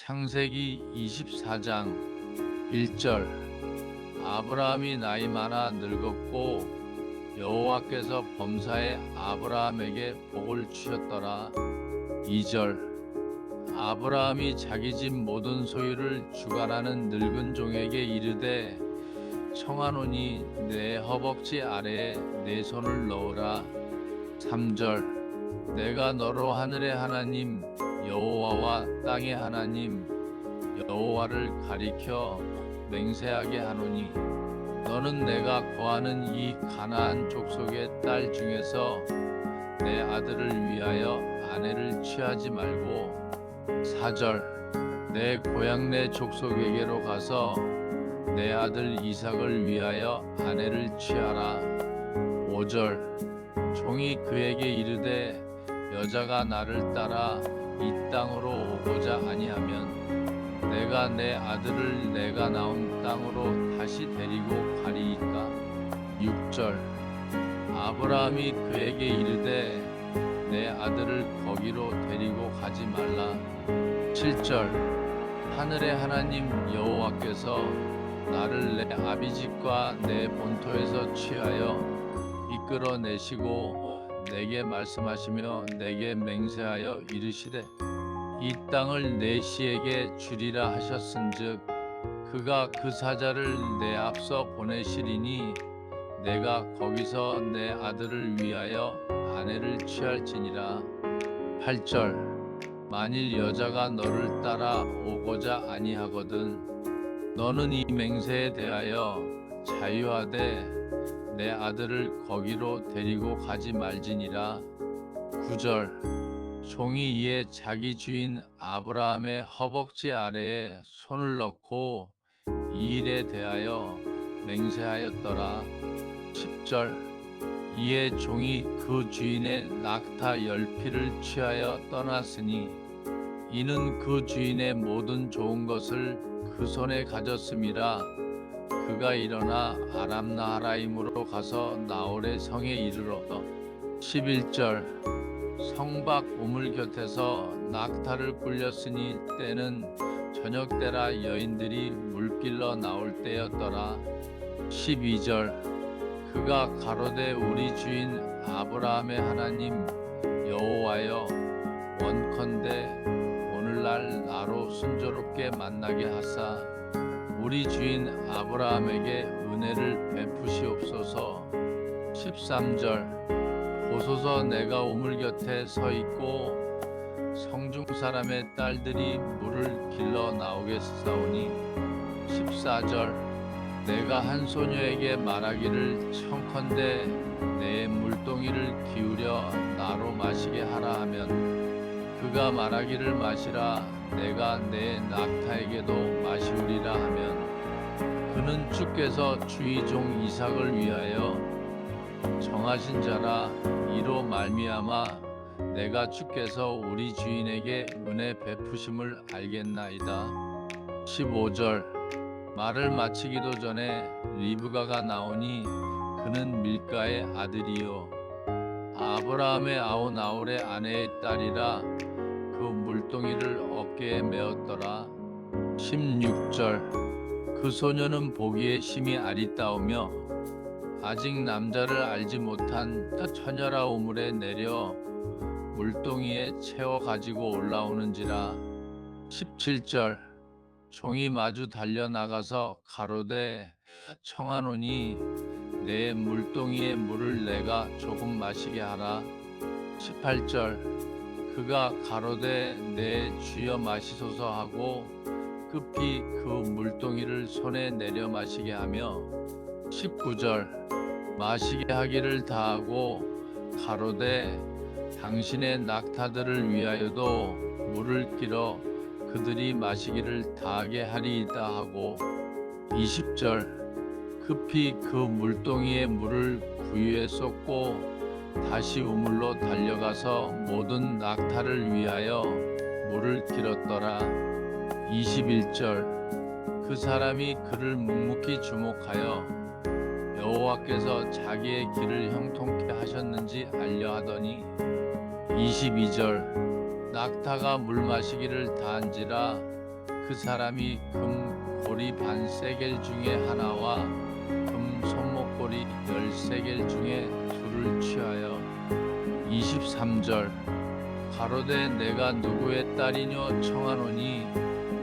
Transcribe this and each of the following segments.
창세기 24장 1절 아브라함이 나이 많아 늙었고 여호와께서 범사에 아브라함에게 복을 주셨더라. 2절 아브라함이 자기 집 모든 소유를 주관하는 늙은 종에게 이르되 청하노니 내 허벅지 아래에 내 손을 넣으라. 3절 내가 너로 하늘의 하나님 여호와와 땅의 하나님 여호와를 가리켜 맹세하게 하노니 너는 내가 거하는 이 가나안 족속의 딸 중에서 내 아들을 위하여 아내를 취하지 말고 4절 내 고향 내 족속에게로 가서 내 아들 이삭을 위하여 아내를 취하라. 5절 종이 그에게 이르되 여자가 나를 따라 이 땅으로 오고자 아니하면 내가 내 아들을 내가 나온 땅으로 다시 데리고 가리이까? 6절. 아브라함이 그에게 이르되 내 아들을 거기로 데리고 가지 말라. 7절. 하늘의 하나님 여호와께서 나를 내 아비집과 내 본토에서 취하여 이끌어내시고 내게 말씀하시며 내게 맹세하여 이르시되 이 땅을 내 씨에게 주리라 하셨은즉 그가 그 사자를 내 앞서 보내시리니 내가 거기서 내 아들을 위하여 아내를 취할지니라. 8절 만일 여자가 너를 따라 오고자 아니하거든 너는 이 맹세에 대하여 자유하되 내 아들을 거기로 데리고 가지 말지니라. 9절. 종이 이에 자기 주인 아브라함의 허벅지 아래에 손을 넣고 이 일에 대하여 맹세하였더라. 10절. 이에 종이 그 주인의 낙타 열피를 취하여 떠났으니 이는 그 주인의 모든 좋은 것을 그 손에 가졌음이라 그가 일어나 아람 나하라임으로 가서 나홀의 성에 이르러 11절 성박 우물 곁에서 낙타를 굴렸으니 때는 저녁 때라 여인들이 물길러 나올 때였더라. 12절 그가 가로되 우리 주인 아브라함의 하나님 여호와여 원컨대 오늘날 나로 순조롭게 만나게 하사 우리 주인 아브라함에게 은혜를 베푸시옵소서. 13절. 보소서 내가 우물 곁에 서 있고 성중 사람의 딸들이 물을 길러 나오겠사오니. 14절. 내가 한 소녀에게 말하기를 청컨대 내 물동이를 기울여 나로 마시게 하라 하면 그가 말하기를 마시라. 내가 내 낙타에게도 마시우리라 하면 그는 주께서 주의 종 이삭을 위하여 정하신 자라. 이로 말미암아 내가 주께서 우리 주인에게 은혜 베푸심을 알겠나이다. 15절. 말을 마치기도 전에 리브가가 나오니 그는 밀가의 아들이요. 아브라함의 아우 나홀의 아내의 딸이라 그 물동이를 어깨에 메었더라. 16절. 그 소녀는 보기에 심히 아리따우며 아직 남자를 알지 못한 처녀라 우물에 내려 물동이에 채워 가지고 올라오는지라. 17절. 종이 마주 달려 나가서 가로되 청하노니 내 물동이의 물을 내가 조금 마시게 하라. 18절 그가 가로되 내 주여 마시소서 하고 급히 그 물동이를 손에 내려 마시게 하며 19절 마시게 하기를 다하고 가로되 당신의 낙타들을 위하여도 물을 길어 그들이 마시기를 다하게 하리이다 하고 20절 급히 그 물동이의 물을 구유에 쏟고 다시 우물로 달려가서 모든 낙타를 위하여 물을 길었더라. 21절 그 사람이 그를 묵묵히 주목하여 여호와께서 자기의 길을 형통케 하셨는지 알려 하더니 22절 낙타가 물 마시기를 다한지라 그 사람이 금 고리 반 세겔 중에 하나와 금 손목고리 열 세겔 중에 둘을 취하여 23절 가로되 내가 누구의 딸이뇨 청하노니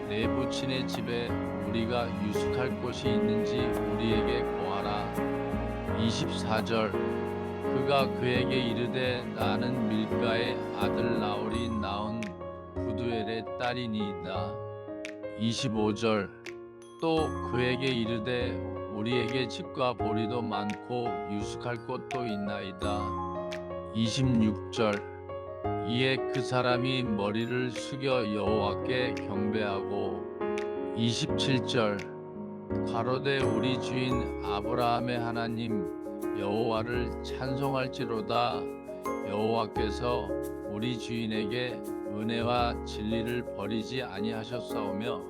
내 부친의 집에 우리가 유숙할 곳이 있는지 우리에게 고하라. 24절 그가 그에게 이르되 나는 밀가의 아들 나홀이 낳은 부두엘의 딸이니이다. 25절 또 그에게 이르되 우리에게 집과 보리도 많고 유숙할 곳도 있나이다. 26절. 이에 그 사람이 머리를 숙여 여호와께 경배하고. 27절. 가로되 우리 주인 아브라함의 하나님 여호와를 찬송할지로다. 여호와께서 우리 주인에게 은혜와 진리를 버리지 아니하셨사오며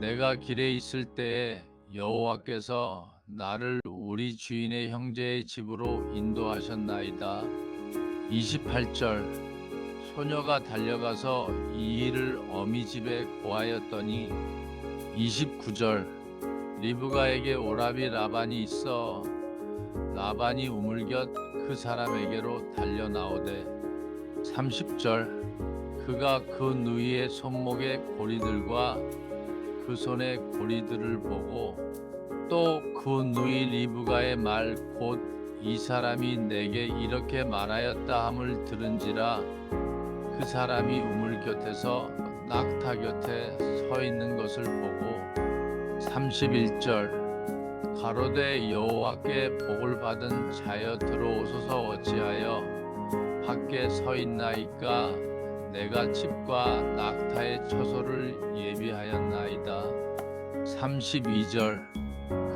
내가 길에 있을 때에 여호와께서 나를 우리 주인의 형제의 집으로 인도하셨나이다. 28절 소녀가 달려가서 이 일을 어미 집에 고하였더니 29절 리브가에게 오라비 라반이 있어 라반이 우물곁 그 사람에게로 달려 나오되 30절 그가 그 누이의 손목에 고리들과 그 손의 고리들을 보고 또 그 누이 리브가의 말 곧 이 사람이 내게 이렇게 말하였다 함을 들은지라 그 사람이 우물 곁에서 낙타 곁에 서 있는 것을 보고 31절 가로되 여호와께 복을 받은 자여 들어오소서 어찌하여 밖에 서 있나이까 내가 집과 낙타의 처소를 예비하였나이다. 32절.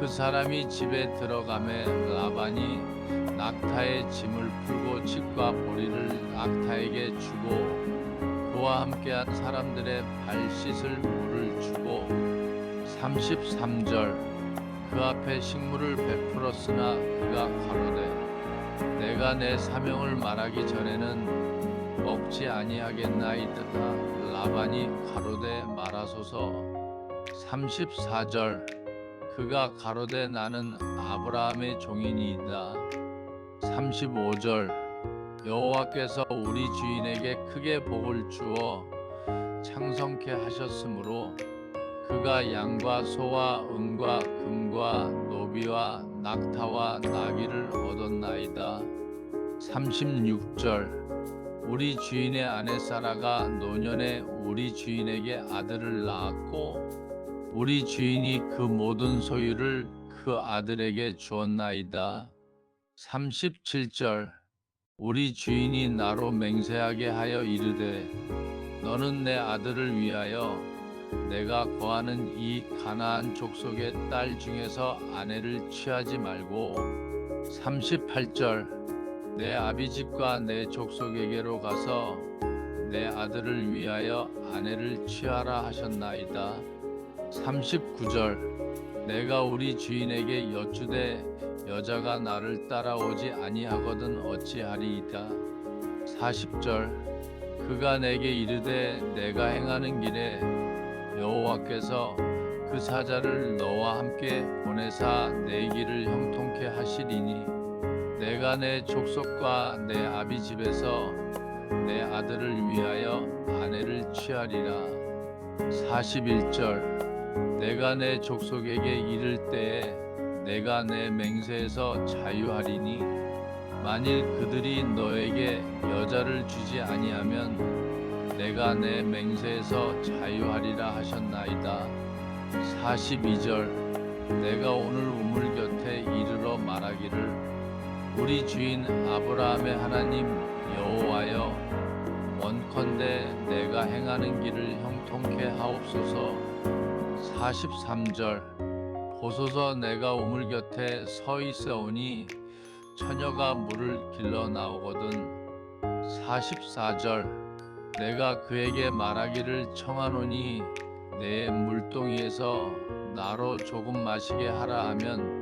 그 사람이 집에 들어가매 라반이 낙타의 짐을 풀고 집과 보리를 낙타에게 주고 그와 함께한 사람들의 발 씻을 물을 주고 33절. 그 앞에 식물을 베풀었으나 그가 가로되 내가 내 사명을 말하기 전에는 먹지 아니하겠나이다 라반이 가로되 말하소서. 34절. 그가 가로되 나는 아브라함의 종이니이다. 35절. 여호와께서 우리 주인에게 크게 복을 주어 창성케 하셨으므로 그가 양과 소와 은과 금과 노비와 낙타와 나귀를 얻었나이다. 36절 우리 주인의 아내 사라가 노년에 우리 주인에게 아들을 낳았고 우리 주인이 그 모든 소유를 그 아들에게 주었나이다. 37절 우리 주인이 나로 맹세하게 하여 이르되 너는 내 아들을 위하여 내가 거하는 이 가나안 족속의 딸 중에서 아내를 취하지 말고 38절 내 아비집과 내 족속에게로 가서 내 아들을 위하여 아내를 취하라 하셨나이다. 39절. 내가 우리 주인에게 여쭈되 여자가 나를 따라오지 아니하거든 어찌하리이다. 40절. 그가 내게 이르되 내가 행하는 길에 여호와께서 그 사자를 너와 함께 보내사 내 길을 형통케 하시리니 내가 내 족속과 내 아비 집에서 내 아들을 위하여 아내를 취하리라. 41절. 내가 내 족속에게 이를 때에 내가 내 맹세에서 자유하리니 만일 그들이 너에게 여자를 주지 아니하면 내가 내 맹세에서 자유하리라 하셨나이다. 42절. 내가 오늘 우물 곁에 이르러 말하기를 우리 주인 아브라함의 하나님 여호와여 원컨대 내가 행하는 길을 형통케 하옵소서. 43절 보소서 내가 우물 곁에 서 있어오니 처녀가 물을 길러 나오거든. 44절 내가 그에게 말하기를 청하노니 내 물동이에서 나로 조금 마시게 하라 하면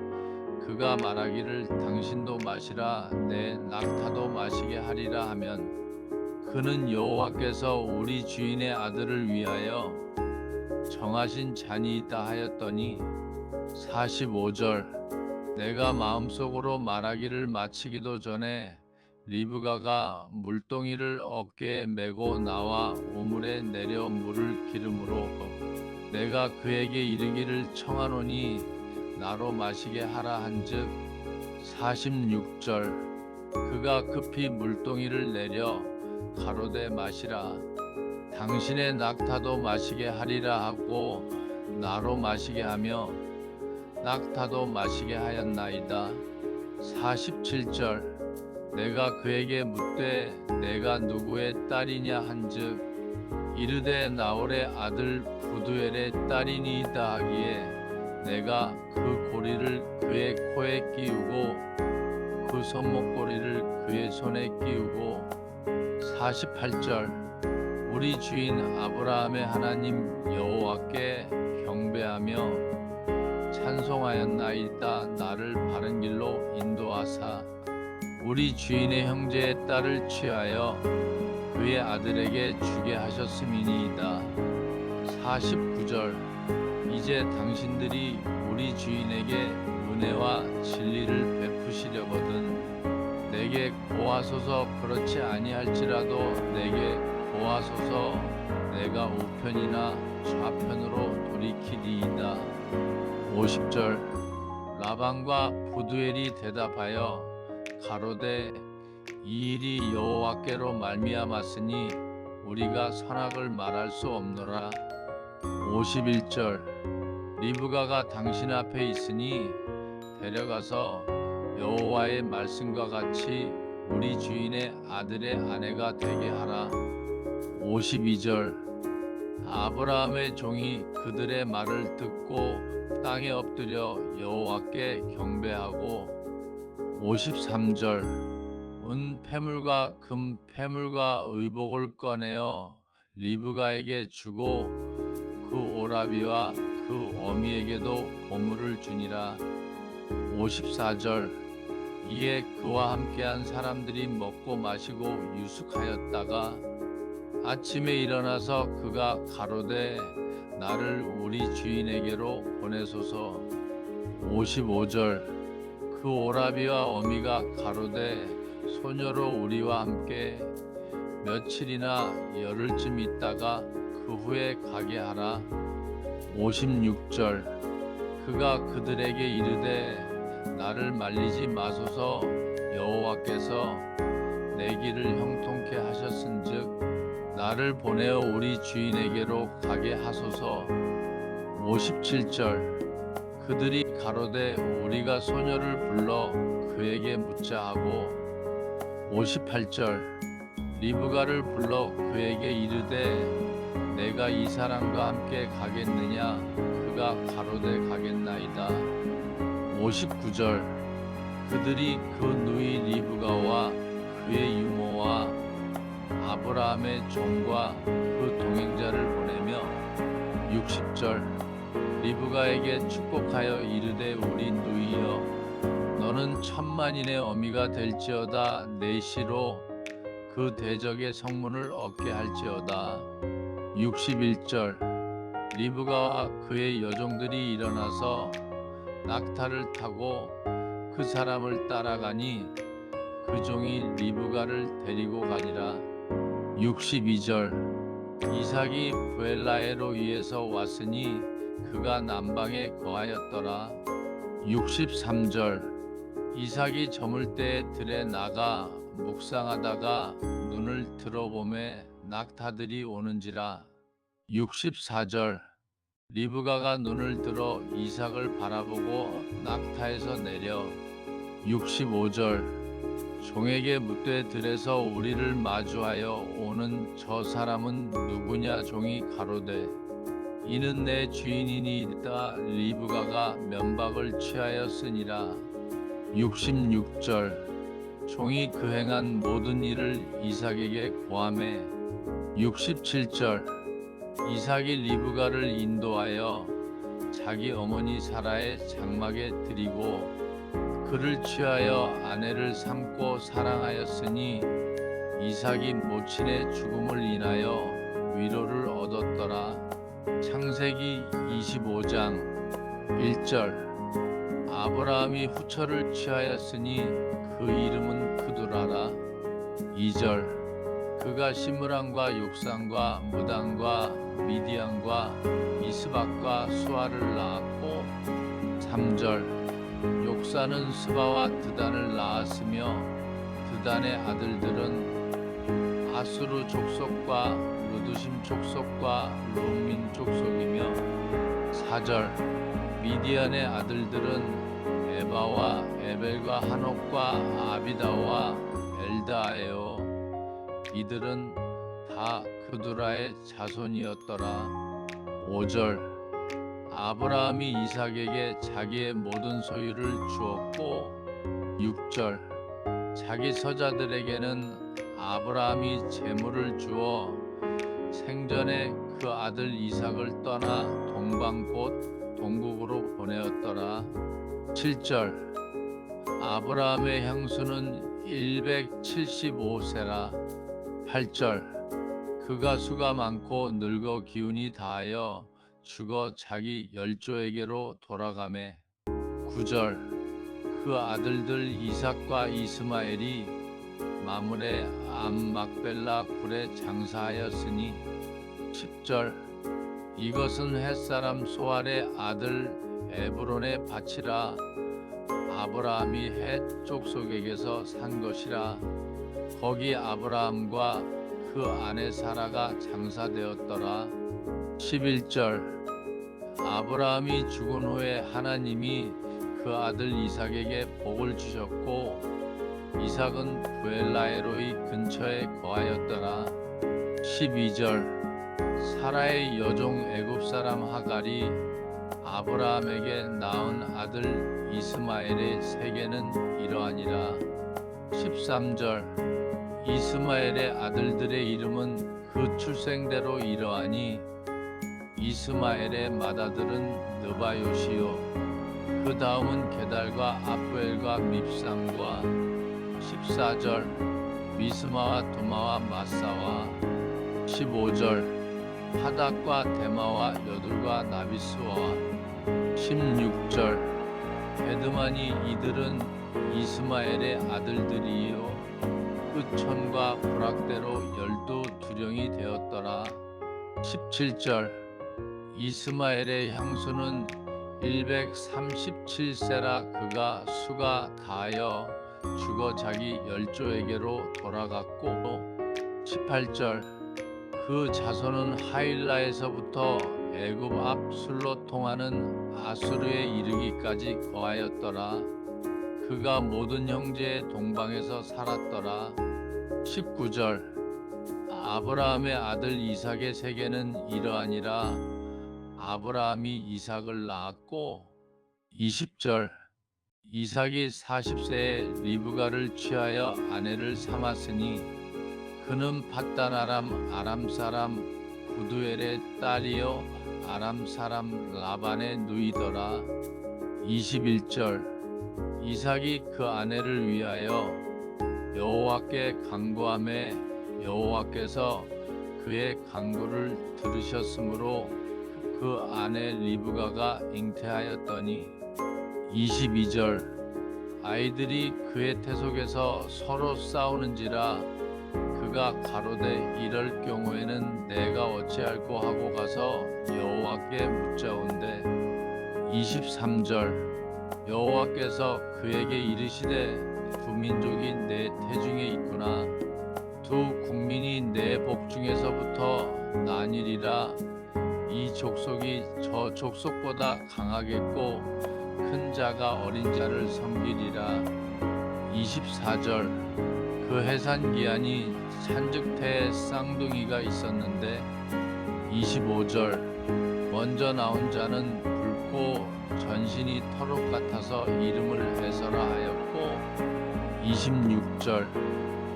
그가 말하기를 당신도 마시라 내 낙타도 마시게 하리라 하면 그는 여호와께서 우리 주인의 아들을 위하여 정하신 잔이 있다 하였더니 45절 내가 마음속으로 말하기를 마치기도 전에 리브가가 물동이를 어깨에 메고 나와 우물에 내려 물을 기름으로 내가 그에게 이르기를 청하노니 나로 마시게 하라 한즉 46절. 그가 급히 물동이를 내려 가로되 마시라. 당신의 낙타도 마시게 하리라 하고 나로 마시게 하며 낙타도 마시게 하였나이다. 47절. 내가 그에게 묻되 내가 누구의 딸이냐 한즉 이르되 나홀의 아들 부두엘의 딸이니이다 하기에 내가 그 고리를 그의 코에 끼우고 그 손목고리를 그의 손에 끼우고 48절 우리 주인 아브라함의 하나님 여호와께 경배하며 찬송하였나이다. 나를 바른 길로 인도하사. 우리 주인의 형제의 딸을 취하여 그의 아들에게 주게 하셨음이니이다. 49절 이제 당신들이 우리 주인에게 은혜와 진리를 베푸시려거든 내게 고하소서 그렇지 아니할지라도 내게 고하소서 내가 우편이나 좌편으로 돌이키리이다. 50절 라반과 부두엘이 대답하여 가로되 이 일이 여호와께로 말미암았으니 우리가 선악을 말할 수 없노라 51절. 리브가가 당신 앞에 있으니 데려가서 여호와의 말씀과 같이 우리 주인의 아들의 아내가 되게 하라. 52절. 아브라함의 종이 그들의 말을 듣고 땅에 엎드려 여호와께 경배하고. 53절. 은 패물과 금 패물과 의복을 꺼내어 리브가에게 주고 그 오라비와 그 어미에게도 보물을 주니라. 54절 이에 그와 함께한 사람들이 먹고 마시고 유숙하였다가 아침에 일어나서 그가 가로되 나를 우리 주인에게로 보내소서. 55절 그 오라비와 어미가 가로되 소녀로 우리와 함께 며칠이나 열흘쯤 있다가 그 후에 가게 하라. 56절. 그가 그들에게 이르되 나를 말리지 마소서 여호와께서 내 길을 형통케 하셨은즉 나를 보내어 우리 주인에게로 가게 하소서. 57절. 그들이 가로되 우리가 소녀를 불러 그에게 묻자 하고 58절. 리브가를 불러 그에게 이르되 내가 이 사람과 함께 가겠느냐? 그가 가로되 가겠나이다. 59절. 그들이 그 누이 리브가와 그의 유모와 아브라함의 종과 그 동행자를 보내며 60절. 리브가에게 축복하여 이르되 우리 누이여 너는 천만인의 어미가 될지어다. 내 시로 그 대적의 성문을 얻게 할지어다 61절. 리브가와 그의 여종들이 일어나서 낙타를 타고 그 사람을 따라가니 그 종이 리브가를 데리고 가니라. 62절. 이삭이 부엘라에로 위에서 왔으니 그가 남방에 거하였더라. 63절. 이삭이 저물 때에 들에 나가 묵상하다가 눈을 들어보매 낙타들이 오는지라 64절 리브가가 눈을 들어 이삭을 바라보고 낙타에서 내려 65절 종에게 묻되 들에서 우리를 마주하여 오는 저 사람은 누구냐? 종이 가로되 이는 내 주인이니이다. 리브가가 면박을 취하였으니라. 66절 종이 그 행한 모든 일을 이삭에게 고함해 67절. 이삭이 리브가를 인도하여 자기 어머니 사라의 장막에 들이고 그를 취하여 아내를 삼고 사랑하였으니 이삭이 모친의 죽음을 인하여 위로를 얻었더라. 창세기 25장 1절. 아브라함이 후처를 취하였으니 그 이름은 그두라라. 2절 그가 시므랑과 욕산과 무당과 미디안과 이스박과 수아를 낳았고 3절 욕산은 스바와 드단을 낳았으며 드단의 아들들은 아수르 족속과 루두심 족속과 롬민 족속이며 4절 미디안의 아들들은 에바와 에벨과 한옥과 아비다와 엘다에요 이들은 다 그두라의 자손이었더라 5절 아브라함이 이삭에게 자기의 모든 소유를 주었고 6절 자기 서자들에게는 아브라함이 재물을 주어 생전에 그 아들 이삭을 떠나 동방 곧 동국으로 보내었더라. 7절 아브라함의 향수는 175세라. 8절. 그가 수가 많고 늙어 기운이 다하여 죽어 자기 열조에게로 돌아가매. 9절. 그 아들들 이삭과 이스마엘이 마물의 암막벨라 굴에 장사하였으니. 10절. 이것은 햇사람 소알의 아들 에브론의 밭이라. 아브라함이 헷 족속에게서 산 것이라 거기 아브라함과 그 아내 사라가 장사되었더라. 11절 아브라함이 죽은 후에 하나님이 그 아들 이삭에게 복을 주셨고 이삭은 부엘라에로이 근처에 거하였더라. 12절 사라의 여종 애굽 사람 하갈이 아브라함에게 낳은 아들 이스마엘의 세계는 이러하니라. 13절 이스마엘의 아들들의 이름은 그 출생대로 이러하니 이스마엘의 맏아들은 느바요시요. 그 다음은 게달과 아프엘과 밉상과 14절 미스마와 도마와 마사와 15절 하닥과 데마와 여둘과 나비스와 16절. 베드만이 이들은 이스마엘의 아들들이요 끝천과 부락대로 열두 두령이 되었더라. 17절 이스마엘의 향수는 137세라 그가 수가 다하여 죽어 자기 열조에게로 돌아갔고 18절 그 자손은 하일라에서부터 애굽 앞 술로 통하는 아수르에 이르기까지 거하였더라. 그가 모든 형제의 동방에서 살았더라 19절. 아브라함의 아들 이삭의 세계는 이러하니라. 아브라함이 이삭을 낳았고 20절. 이삭이 40세에 리브가를 취하여 아내를 삼았으니 그는 팟단 아람 아람 사람 부두엘의 딸이요 아람 사람 라반의 누이더라. 21절. 이삭이 그 아내를 위하여 여호와께 간구함에 여호와께서 그의 간구를 들으셨으므로 그 아내 리브가가 잉태하였더니 22절 아이들이 그의 태속에서 서로 싸우는지라 그가 가로되 이럴 경우에는 내가 어찌할꼬 하고 가서 여호와께 묻자온대 23절 여호와께서 그에게 이르시되 두 민족이 내 태중에 있구나. 두 국민이 내 복중에서부터 나뉘리라 이 족속이 저 족속보다 강하겠고 큰 자가 어린 자를 섬기리라. 24절 그 해산 기한이 산적태에 쌍둥이가 있었는데 25절 먼저 나온 자는 붉고 전신이 털옷 같아서 이름을 해서라 하였고 26절.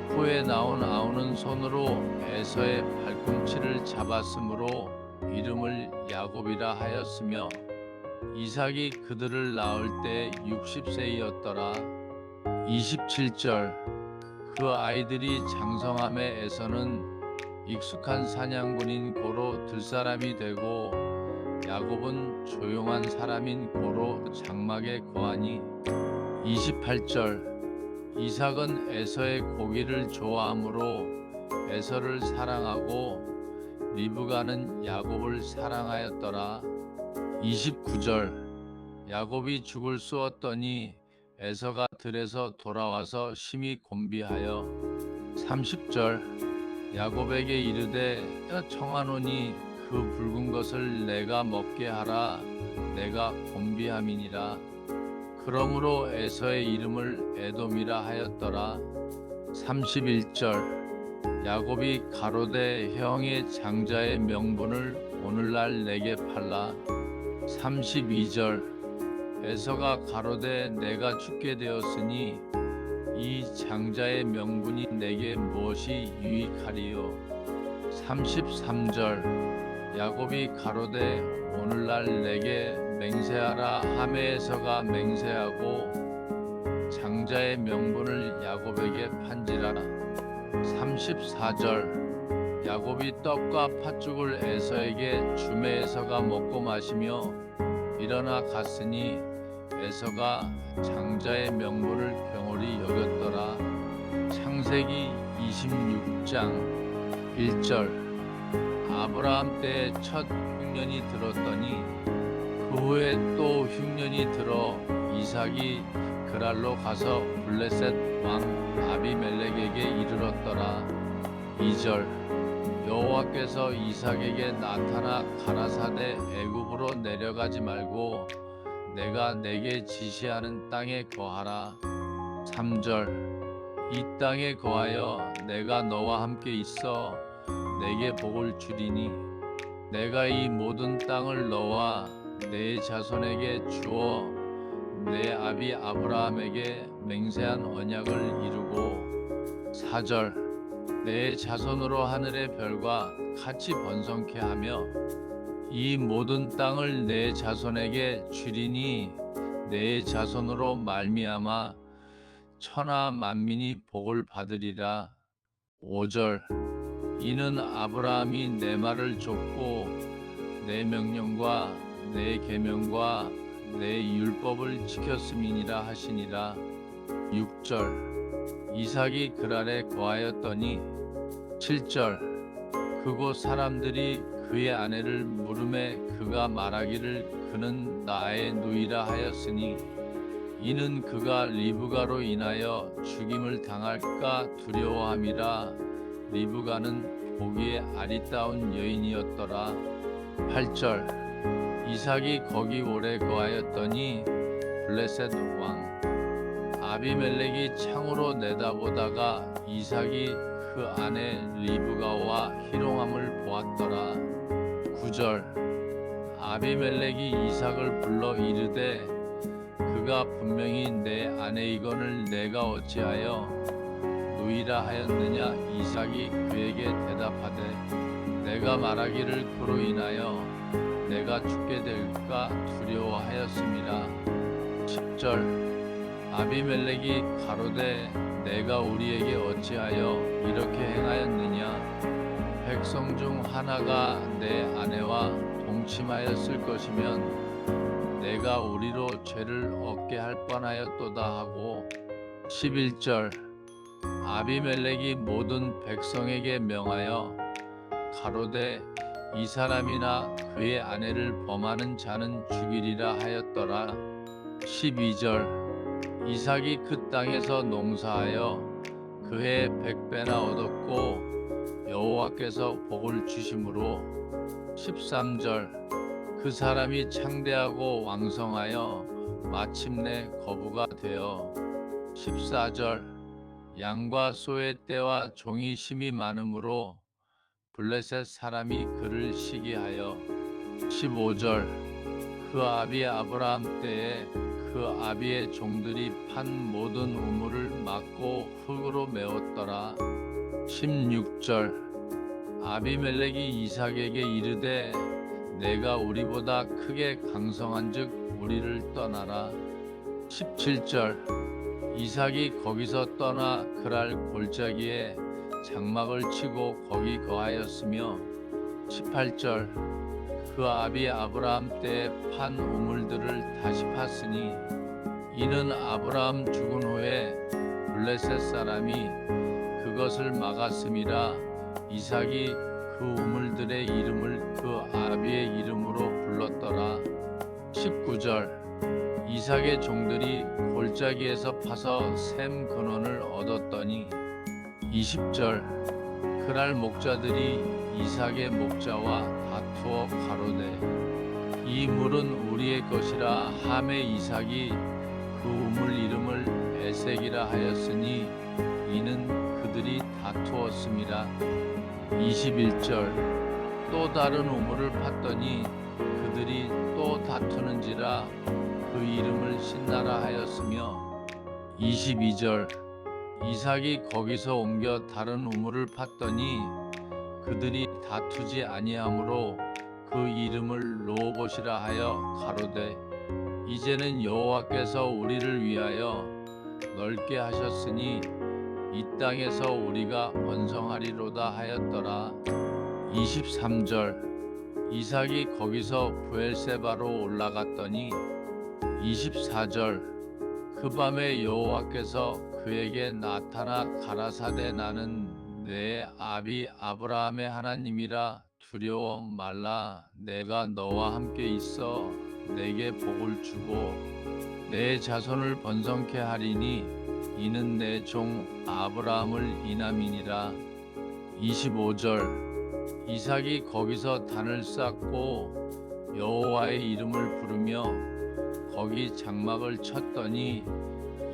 후에 나온 아우는 손으로 에서의 발꿈치를 잡았으므로 이름을 야곱이라 하였으며 이삭이 그들을 낳을 때 60세이었더라. 27절. 그 아이들이 장성함에 에서는 익숙한 사냥꾼인 고로 들사람이 되고 야곱은 조용한 사람인 고로 장막에 거하니. 28절 이삭은 에서의 고기를 좋아하므로 에서를 사랑하고 리브가는 야곱을 사랑하였더라. 29절 야곱이 죽을 쑤었더니 에서가 들에서 돌아와서 심히 곤비하여. 30절 야곱에게 이르되 청하노니 그 붉은 것을 내가 먹게 하라. 내가 곤비함이니라 그러므로 에서의 이름을 에돔이라 하였더라. 31절. 야곱이 가로되 형의 장자의 명분을 오늘날 내게 팔라. 32절. 에서가 가로되 내가 죽게 되었으니 이 장자의 명분이 내게 무엇이 유익하리요? 33절. 야곱이 가로되 오늘날 내게 맹세하라. 하메에서가 맹세하고 장자의 명분을 야곱에게 판지라. 34절. 야곱이 떡과 팥죽을 에서에게 주메에서가 먹고 마시며 일어나 갔으니 에서가 장자의 명분을 경홀히 여겼더라. 창세기 26장 1절. 아브라함 때에 첫 흉년이 들었더니 그 후에 또 흉년이 들어 이삭이 그랄로 가서 블레셋 왕 아비멜렉에게 이르렀더라. 2절 여호와께서 이삭에게 나타나 가라사대 애굽으로 내려가지 말고 내가 내게 지시하는 땅에 거하라. 3절 이 땅에 거하여 내가 너와 함께 있어 내게 복을 주리니 내가 이 모든 땅을 너와 내 자손에게 주어 내 아비 아브라함에게 맹세한 언약을 이루고 4절 내 자손으로 하늘의 별과 같이 번성케 하며 이 모든 땅을 내 자손에게 주리니 내 자손으로 말미암아 천하 만민이 복을 받으리라. 5절 이는 아브라함이 내 말을 줬고 내 명령과 내 계명과 내 율법을 지켰음이니라 하시니라. 6절. 이삭이 그랄에 거하였더니 7절. 그곳 사람들이 그의 아내를 물음에 그가 말하기를 그는 나의 누이라 하였으니 이는 그가 리브가로 인하여 죽임을 당할까 두려워함이라. 리브가는 보기에 아리따운 여인이었더라. 8절 이삭이 거기 오래 거하였더니 블레셋 왕 아비멜렉이 창으로 내다보다가 이삭이 그 아내 리브가와 희롱함을 보았더라. 9절 아비멜렉이 이삭을 불러 이르되 그가 분명히 내 아내이건을 내가 어찌하여 누이라 하였느냐 이삭이 그에게 대답하되 내가 말하기를 그로 인하여 내가 죽게 될까 두려워하였음이라 10절 아비멜렉이 가로되 내가 우리에게 어찌하여 이렇게 행하였느냐? 백성 중 하나가 내 아내와 동침하였을 것이면 내가 우리로 죄를 얻게 할 뻔하였도다 하고 11절 아비멜렉이 모든 백성에게 명하여 가로되 이 사람이나 그의 아내를 범하는 자는 죽이리라 하였더라. 12절. 이삭이 그 땅에서 농사하여 그해 백배나 얻었고 여호와께서 복을 주심으로. 13절. 그 사람이 창대하고 왕성하여 마침내 거부가 되어. 14절. 양과 소의 떼와 종이 심이 많으므로 블레셋 사람이 그를 시기하여 15절 그 아비 아브라함 때에 그 아비의 종들이 판 모든 우물을 막고 흙으로 메웠더라. 16절 아비멜렉이 이삭에게 이르되 내가 우리보다 크게 강성한즉 우리를 떠나라. 17절 이삭이 거기서 떠나 그랄 골짜기에 장막을 치고 거기 거하였으며 18절 그 아비 아브라함 때 판 우물들을 다시 팠으니 이는 아브라함 죽은 후에 블레셋 사람이 그것을 막았음이라 이삭이 그 우물들의 이름을 그 아비의 이름으로 불렀더라. 19절 이삭의 종들이 골짜기에서 파서 샘 근원을 얻었더니 20절. 그날 목자들이 이삭의 목자와 다투어 가로되 이 물은 우리의 것이라 함에 이삭이 그 우물 이름을 에색이라 하였으니 이는 그들이 다투었음이라. 21절. 또 다른 우물을 팠더니 그들이 또 다투는지라 그 이름을 신나라 하였으며. 22절 이삭이 거기서 옮겨 다른 우물을 팠더니 그들이 다투지 아니하므로 그 이름을 로봇이라 하여 가로되 이제는 여호와께서 우리를 위하여 넓게 하셨으니 이 땅에서 우리가 번성하리로다 하였더라. 23절 이삭이 거기서 부엘세바로 올라갔더니 24절 그 밤에 여호와께서 그에게 나타나 가라사대 나는 내 아비 아브라함의 하나님이라 두려워 말라. 내가 너와 함께 있어 내게 복을 주고 내 자손을 번성케 하리니 이는 내 종 아브라함을 인함이니라. 25절. 이삭이 거기서 단을 쌓고 여호와의 이름을 부르며 거기 장막을 쳤더니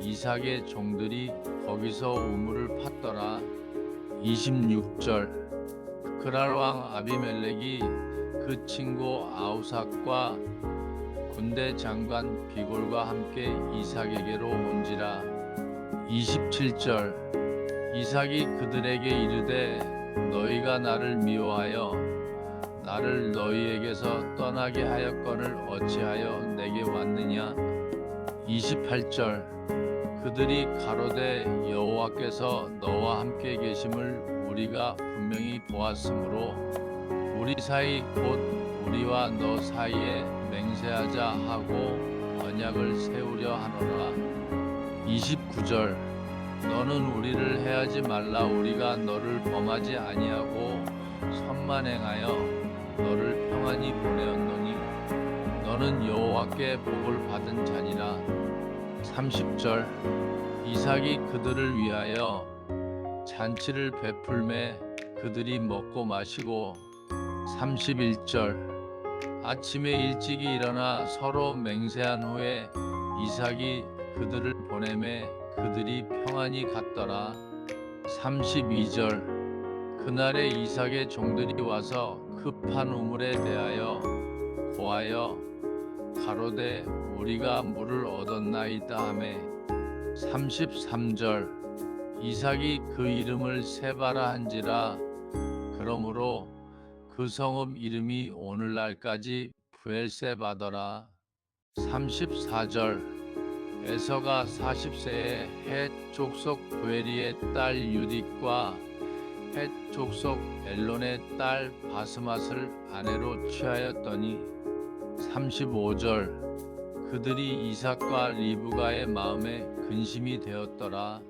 이삭의 종들이 거기서 우물을 팠더라. 26절. 그날 왕 아비멜렉이 그 친구 아우삭과 군대 장관 비골과 함께 이삭에게로 온지라. 27절. 이삭이 그들에게 이르되 너희가 나를 미워하여 나를 너희에게서 떠나게 하였거늘 어찌하여 내게 왔느냐? 28절 그들이 가로되 여호와께서 너와 함께 계심을 우리가 분명히 보았으므로 우리 사이 곧 우리와 너 사이에 맹세하자 하고 언약을 세우려 하노라. 29절 너는 우리를 해하지 말라. 우리가 너를 범하지 아니하고 선만 행하여 너를 평안히 보내었노니 너는 여호와께 복을 받은 자니라 30절. 이삭이 그들을 위하여 잔치를 베풀매 그들이 먹고 마시고 31절. 아침에 일찍이 일어나 서로 맹세한 후에 이삭이 그들을 보내매 그들이 평안히 갔더라. 32절. 그날에 이삭의 종들이 와서 급한 우물에 대하여 고하여 가로되 우리가 물을 얻었나이다 하매 33절 이삭이 그 이름을 세바라 한지라. 그러므로 그 성읍 이름이 오늘날까지 부엘세바더라. 34절 에서가 40세에 헷 족속 부에리의 딸 유딕과 헷 족속 엘론의 딸 바스맛을 아내로 취하였더니 35절. 그들이 이삭과 리브가의 마음에 근심이 되었더라